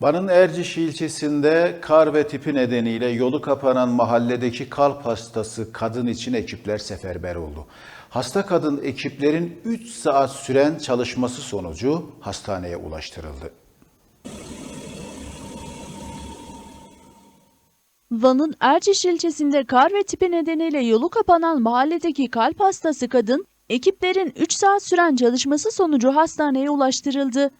Van'ın Erciş ilçesinde kar ve tipi nedeniyle yolu kapanan mahalledeki kalp hastası kadın için ekipler seferber oldu. Hasta kadın ekiplerin 3 saat süren çalışması sonucu hastaneye ulaştırıldı. Van'ın Erciş ilçesinde kar ve tipi nedeniyle yolu kapanan mahalledeki kalp hastası kadın, ekiplerin 3 saat süren çalışması sonucu hastaneye ulaştırıldı.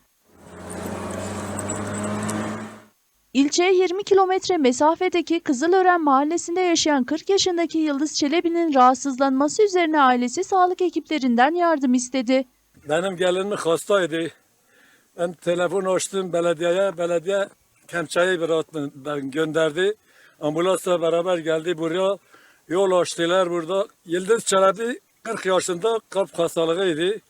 İlçeye 20 kilometre mesafedeki Kızılören mahallesinde yaşayan 40 yaşındaki Yıldız Çelebi'nin rahatsızlanması üzerine ailesi sağlık ekiplerinden yardım istedi. Benim gelinim hastaydı. Ben telefon açtım belediyeye. Belediye ben gönderdi. Ambulansla beraber geldi buraya. Yol açtılar burada. Yıldız Çelebi 40 yaşında kalp hastalığıydı.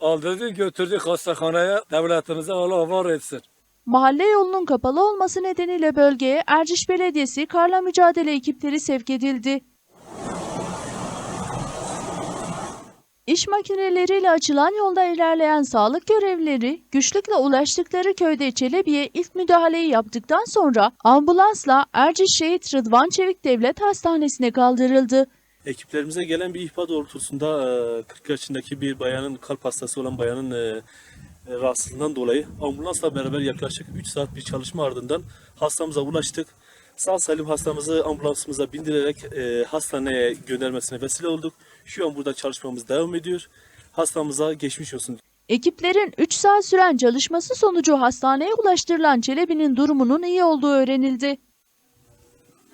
Aldırdı götürdü hastahaneye. Devletimize Allah var etsin. Mahalle yolunun kapalı olması nedeniyle bölgeye Erciş Belediyesi karla mücadele ekipleri sevk edildi. İş makineleriyle açılan yolda ilerleyen sağlık görevlileri güçlükle ulaştıkları köyde Çelebi'ye ilk müdahaleyi yaptıktan sonra ambulansla Erciş Şehit Rıdvan Çevik Devlet Hastanesi'ne kaldırıldı. Ekiplerimize gelen bir ihbar doğrultusunda e, 40 yaşındaki bir bayanın kalp hastası olan bayanın rahatsızlığından dolayı ambulansla beraber yaklaşık 3 saat bir çalışma ardından hastamıza ulaştık. Sağ salim hastamızı ambulansımıza bindirerek e, hastaneye göndermesine vesile olduk. Şu an burada çalışmamız devam ediyor. Hastamıza geçmiş olsun. Ekiplerin 3 saat süren çalışması sonucu hastaneye ulaştırılan Çelebi'nin durumunun iyi olduğu öğrenildi.